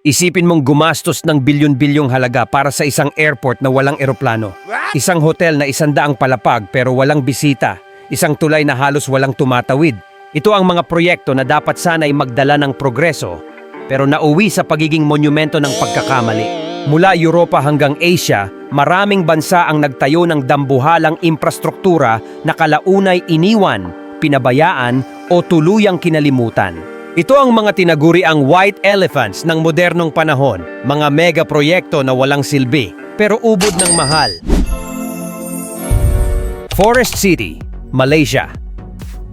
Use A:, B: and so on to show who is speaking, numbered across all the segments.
A: Isipin mong gumastos ng bilyon-bilyong halaga para sa isang airport na walang eroplano. Isang hotel na isandaang palapag pero walang bisita. Isang tulay na halos walang tumatawid. Ito ang mga proyekto na dapat sana'y magdala ng progreso pero nauwi sa pagiging monumento ng pagkakamali. Mula Europa hanggang Asia, maraming bansa ang nagtayo ng dambuhalang infrastruktura na kalaunay iniwan, pinabayaan o tuluyang kinalimutan. Ito ang mga tinaguri ang white elephants ng modernong panahon, mga mega proyekto na walang silbi, pero ubod ng mahal. Forest City, Malaysia.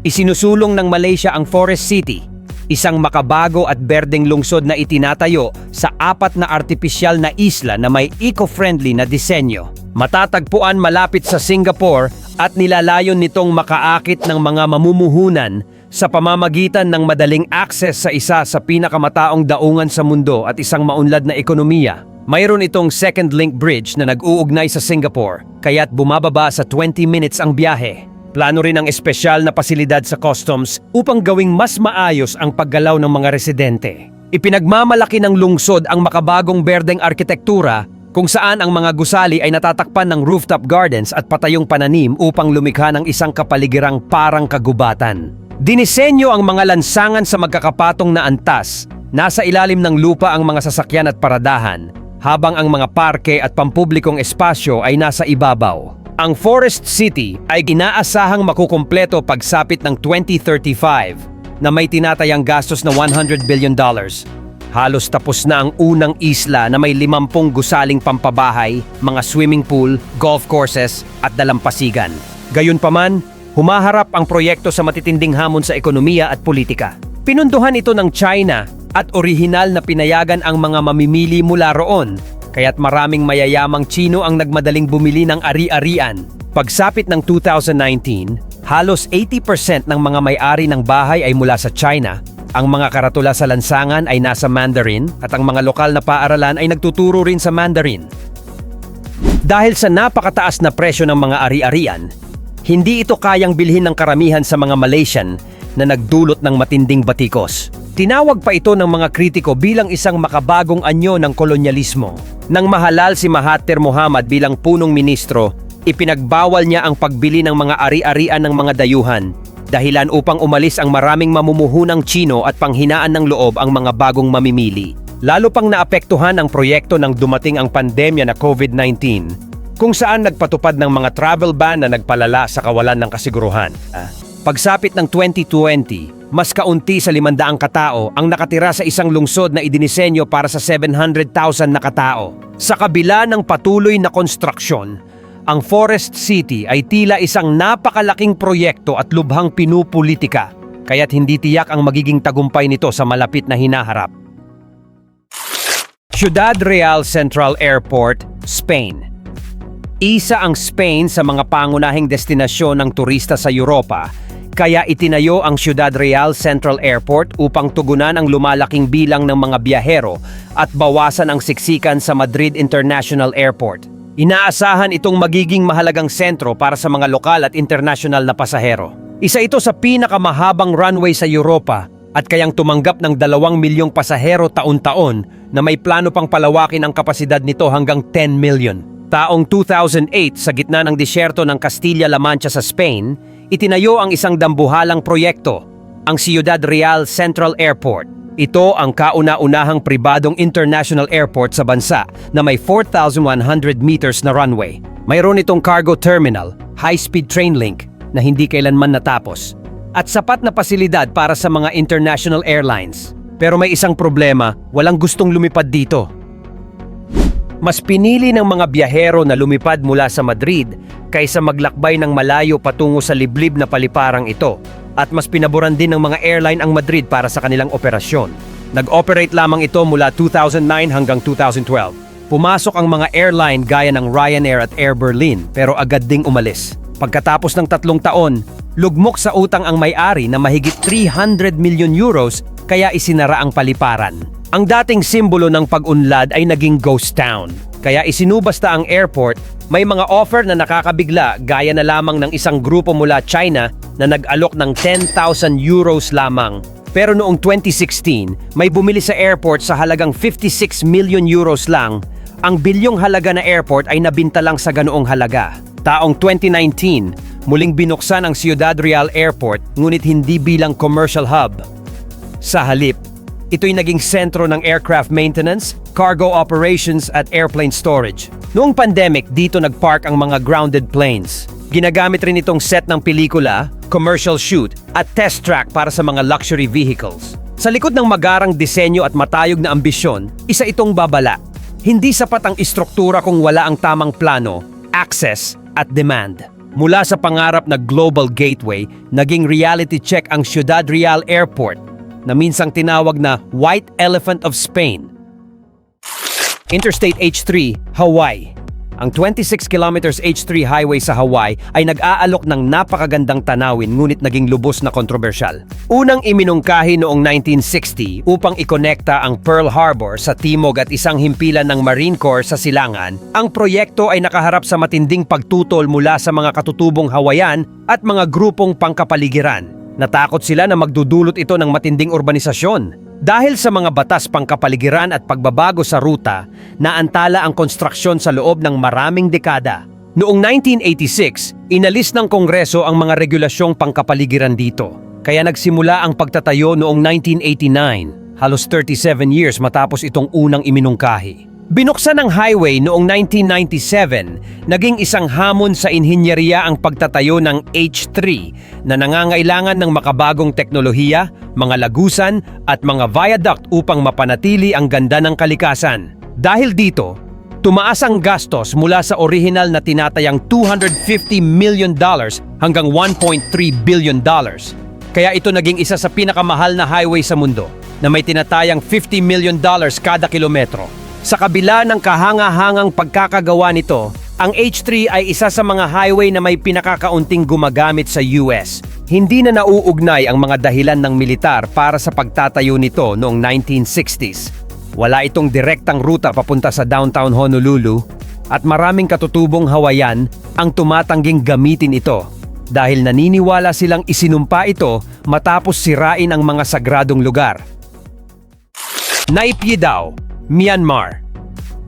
A: Isinusulong ng Malaysia ang Forest City, isang makabago at berdeng lungsod na itinatayo sa apat na artipisyal na isla na may eco-friendly na disenyo. Matatagpuan malapit sa Singapore at nilalayon nitong makaakit ng mga mamumuhunan sa pamamagitan ng madaling access sa isa sa pinakamataong daungan sa mundo at isang maunlad na ekonomiya. Mayroon itong second link bridge na nag-uugnay sa Singapore, kaya't bumababa sa 20 minutes ang biyahe. Plano rin ang espesyal na pasilidad sa customs upang gawing mas maayos ang paggalaw ng mga residente. Ipinagmamalaki ng lungsod ang makabagong berdeng arkitektura kung saan ang mga gusali ay natatakpan ng rooftop gardens at patayong pananim upang lumikha ng isang kapaligirang parang kagubatan. Dinisenyo ang mga lansangan sa magkakapatong na antas, nasa ilalim ng lupa ang mga sasakyan at paradahan, habang ang mga parke at pampublikong espasyo ay nasa ibabaw. Ang Forest City ay inaasahang makukumpleto pagsapit ng 2035 na may tinatayang gastos na 100 billion dollars. Halos tapos na ang unang isla na may 50 gusaling pampabahay, mga swimming pool, golf courses at dalampasigan. Gayunpaman, humaharap ang proyekto sa matitinding hamon sa ekonomiya at politika. Pinunduhan ito ng China at orihinal na pinayagan ang mga mamimili mula roon, kaya't maraming mayayamang Chino ang nagmadaling bumili ng ari-arian. Pagsapit ng 2019, halos 80% ng mga may-ari ng bahay ay mula sa China, ang mga karatula sa lansangan ay nasa Mandarin at ang mga lokal na paaralan ay nagtuturo rin sa Mandarin. Dahil sa napakataas na presyo ng mga ari-arian, hindi ito kayang bilhin ng karamihan sa mga Malaysian na nagdulot ng matinding batikos. Tinawag pa ito ng mga kritiko bilang isang makabagong anyo ng kolonyalismo. Nang mahalal si Mahathir Mohamad bilang punong ministro, ipinagbawal niya ang pagbili ng mga ari-arian ng mga dayuhan dahilan upang umalis ang maraming mamumuhunang Chino at panghinaan ng loob ang mga bagong mamimili. Lalo pang naapektuhan ang proyekto ng dumating ang pandemya na COVID-19 kung saan nagpatupad ng mga travel ban na nagpalala sa kawalan ng kasiguruhan. Pagsapit ng 2020, mas kaunti sa 500 katao ang nakatira sa isang lungsod na idinisenyo para sa 700,000 na katao. Sa kabila ng patuloy na konstruksyon, ang Forest City ay tila isang napakalaking proyekto at lubhang pinupolitika, kaya't hindi tiyak ang magiging tagumpay nito sa malapit na hinaharap. Ciudad Real Central Airport, Spain. Isa ang Spain sa mga pangunahing destinasyon ng turista sa Europa, kaya itinayo ang Ciudad Real Central Airport upang tugunan ang lumalaking bilang ng mga biyahero at bawasan ang siksikan sa Madrid International Airport. Inaasahan itong magiging mahalagang sentro para sa mga lokal at international na pasahero. Isa ito sa pinakamahabang runway sa Europa at kayang tumanggap ng dalawang milyong pasahero taon-taon na may plano pang palawakin ang kapasidad nito hanggang 10 million. Taong 2008 sa gitna ng disyerto ng Castilla-La Mancha sa Spain, itinayo ang isang dambuhalang proyekto, ang Ciudad Real Central Airport. Ito ang kauna-unahang pribadong international airport sa bansa na may 4,100 meters na runway. Mayroon itong cargo terminal, high-speed train link na hindi kailanman natapos, at sapat na pasilidad para sa mga international airlines. Pero may isang problema, walang gustong lumipad dito. Mas pinili ng mga biyahero na lumipad mula sa Madrid kaysa maglakbay ng malayo patungo sa liblib na paliparang ito at mas pinaboran din ng mga airline ang Madrid para sa kanilang operasyon. Nag-operate lamang ito mula 2009 hanggang 2012. Pumasok ang mga airline gaya ng Ryanair at Air Berlin pero agad ding umalis. Pagkatapos ng tatlong taon, lugmok sa utang ang may-ari na mahigit 300 million euros kaya isinara ang paliparan. Ang dating simbolo ng pag-unlad ay naging ghost town. Kaya isinubasta ang airport, may mga offer na nakakabigla gaya na lamang ng isang grupo mula China na nag-alok ng 10,000 euros lamang. Pero noong 2016, may bumili sa airport sa halagang 56 million euros lang. Ang bilyong halaga na airport ay nabinta lang sa ganoong halaga. Taong 2019, muling binuksan ang Ciudad Real Airport ngunit hindi bilang commercial hub. Sa halip, ito'y naging sentro ng aircraft maintenance, cargo operations at airplane storage. Noong pandemic, dito nagpark ang mga grounded planes. Ginagamit rin itong set ng pelikula, commercial shoot at test track para sa mga luxury vehicles. Sa likod ng magarang disenyo at matayog na ambisyon, isa itong babala. Hindi sapat ang istruktura kung wala ang tamang plano, access at demand. Mula sa pangarap na global gateway, naging reality check ang Ciudad Real Airport na minsang tinawag na White Elephant of Spain. Interstate H3, Hawaii. Ang 26 kilometers H3 highway sa Hawaii ay nag-aalok ng napakagandang tanawin ngunit naging lubos na kontrobersyal. Unang iminungkahi noong 1960 upang ikonekta ang Pearl Harbor sa timog at isang himpilan ng Marine Corps sa silangan, ang proyekto ay nakaharap sa matinding pagtutol mula sa mga katutubong Hawaiian at mga grupong pangkapaligiran. Natakot sila na magdudulot ito ng matinding urbanisasyon. Dahil sa mga batas pangkapaligiran at pagbabago sa ruta, naantala ang konstruksyon sa loob ng maraming dekada. Noong 1986, inalis ng Kongreso ang mga regulasyong pangkapaligiran dito. Kaya nagsimula ang pagtatayo noong 1989, halos 37 years matapos itong unang iminungkahi. Binuksan ang highway noong 1997, naging isang hamon sa inhinyeriya ang pagtatayo ng H3 na nangangailangan ng makabagong teknolohiya, mga lagusan at mga viaduct upang mapanatili ang ganda ng kalikasan. Dahil dito, tumaas ang gastos mula sa orihinal na tinatayang 250 million dollars hanggang 1.3 billion dollars. Kaya ito naging isa sa pinakamahal na highway sa mundo na may tinatayang 50 million dollars kada kilometro. Sa kabila ng kahanga-hangang pagkakagawa nito, ang H3 ay isa sa mga highway na may pinakakaunting gumagamit sa US. Hindi na nauugnay ang mga dahilan ng militar para sa pagtatayo nito noong 1960s. Wala itong direktang ruta papunta sa downtown Honolulu at maraming katutubong Hawaiian ang tumatangging gamitin ito dahil naniniwala silang isinumpa ito matapos sirain ang mga sagradong lugar. Naypyidaw, Myanmar.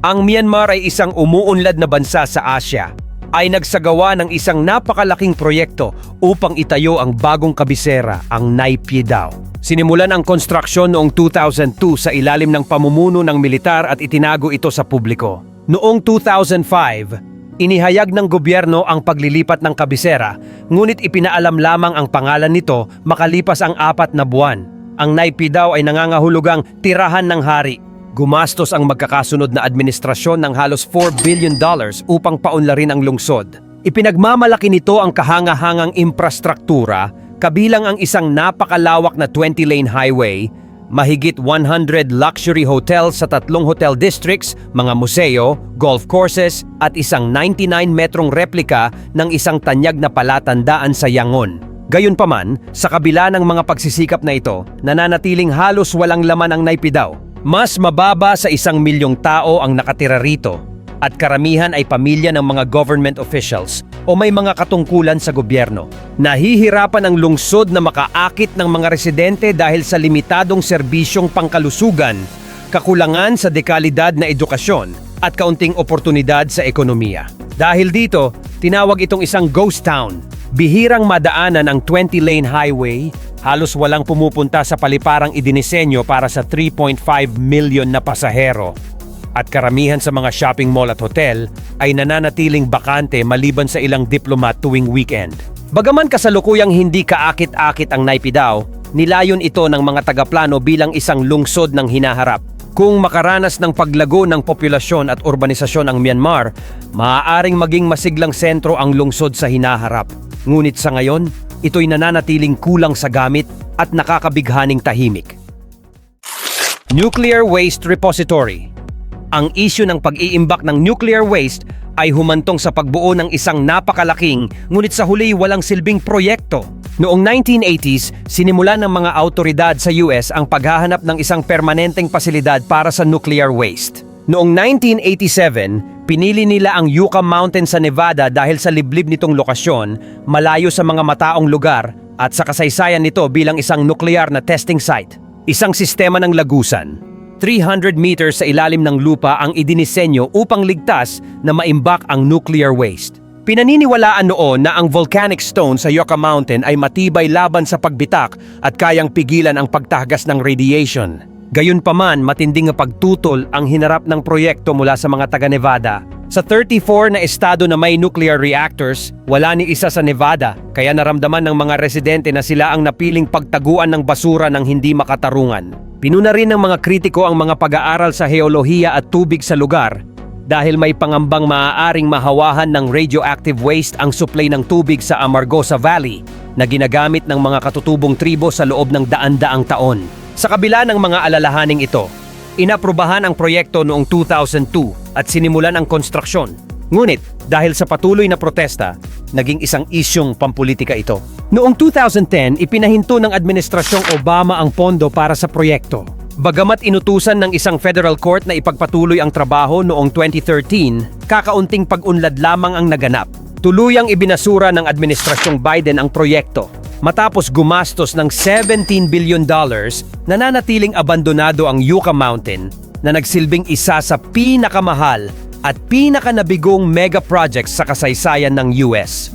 A: Ang Myanmar ay isang umuunlad na bansa sa Asya ay nagsagawa ng isang napakalaking proyekto upang itayo ang bagong kabisera, ang Naypyidaw. Sinimulan ang konstruksyon noong 2002 sa ilalim ng pamumuno ng militar at itinago ito sa publiko. Noong 2005, inihayag ng gobyerno ang paglilipat ng kabisera, ngunit ipinaalam lamang ang pangalan nito makalipas ang apat na buwan. Ang Naypyidaw ay nangangahulugang tirahan ng hari Gumastos ang magkakasunod na administrasyon ng halos 4 billion dollars upang paunlarin ang lungsod. Ipinagmamalaki nito ang kahanga-hangang infrastruktura, kabilang ang isang napakalawak na 20-lane highway, mahigit 100 luxury hotels sa tatlong hotel districts, mga museo, golf courses at isang 99 metrong replika ng isang tanyag na palatandaan sa Yangon. Gayunpaman, sa kabila ng mga pagsisikap na ito, nananatiling halos walang laman ang Naypyidaw mas mababa sa isang milyong tao ang nakatira rito at karamihan ay pamilya ng mga government officials o may mga katungkulan sa gobyerno. Nahihirapan ang lungsod na makaakit ng mga residente dahil sa limitadong serbisyong pangkalusugan, kakulangan sa dekalidad na edukasyon at kaunting oportunidad sa ekonomiya. Dahil dito, tinawag itong isang ghost town. Bihirang madaanan ang 20-lane highway halos walang pumupunta sa paliparang idinisenyo para sa 3.5 million na pasahero. At karamihan sa mga shopping mall at hotel ay nananatiling bakante maliban sa ilang diplomat tuwing weekend. Bagaman kasalukuyang hindi kaakit-akit ang Naypyidaw, nilayon ito ng mga tagaplano bilang isang lungsod ng hinaharap. Kung makaranas ng paglago ng populasyon at urbanisasyon ang Myanmar, maaaring maging masiglang sentro ang lungsod sa hinaharap. Ngunit sa ngayon, ito'y nananatiling kulang sa gamit at nakakabighaning tahimik. Nuclear Waste Repository Ang isyu ng pag-iimbak ng nuclear waste ay humantong sa pagbuo ng isang napakalaking ngunit sa huli walang silbing proyekto. Noong 1980s, sinimula ng mga autoridad sa US ang paghahanap ng isang permanenteng pasilidad para sa nuclear waste. Noong 1987, pinili nila ang Yucca Mountain sa Nevada dahil sa liblib nitong lokasyon, malayo sa mga mataong lugar at sa kasaysayan nito bilang isang nuklear na testing site. Isang sistema ng lagusan. 300 meters sa ilalim ng lupa ang idinisenyo upang ligtas na maimbak ang nuclear waste. Pinaniniwalaan noon na ang volcanic stone sa Yucca Mountain ay matibay laban sa pagbitak at kayang pigilan ang pagtagas ng radiation. Gayunpaman, matinding pagtutol ang hinarap ng proyekto mula sa mga taga-Nevada. Sa 34 na estado na may nuclear reactors, wala ni isa sa Nevada, kaya naramdaman ng mga residente na sila ang napiling pagtaguan ng basura ng hindi makatarungan. Pinuna rin ng mga kritiko ang mga pag-aaral sa heolohiya at tubig sa lugar dahil may pangambang maaaring mahawahan ng radioactive waste ang supply ng tubig sa Amargosa Valley na ginagamit ng mga katutubong tribo sa loob ng daan-daang taon. Sa kabila ng mga alalahaning ito, inaprubahan ang proyekto noong 2002 at sinimulan ang konstruksyon. Ngunit dahil sa patuloy na protesta, naging isang isyong pampolitika ito. Noong 2010, ipinahinto ng Administrasyong Obama ang pondo para sa proyekto. Bagamat inutusan ng isang federal court na ipagpatuloy ang trabaho noong 2013, kakaunting pag-unlad lamang ang naganap. Tuluyang ibinasura ng Administrasyong Biden ang proyekto. Matapos gumastos ng 17 billion dollars, nananatiling abandonado ang Yucca Mountain na nagsilbing isa sa pinakamahal at pinakanabigong mega projects sa kasaysayan ng US.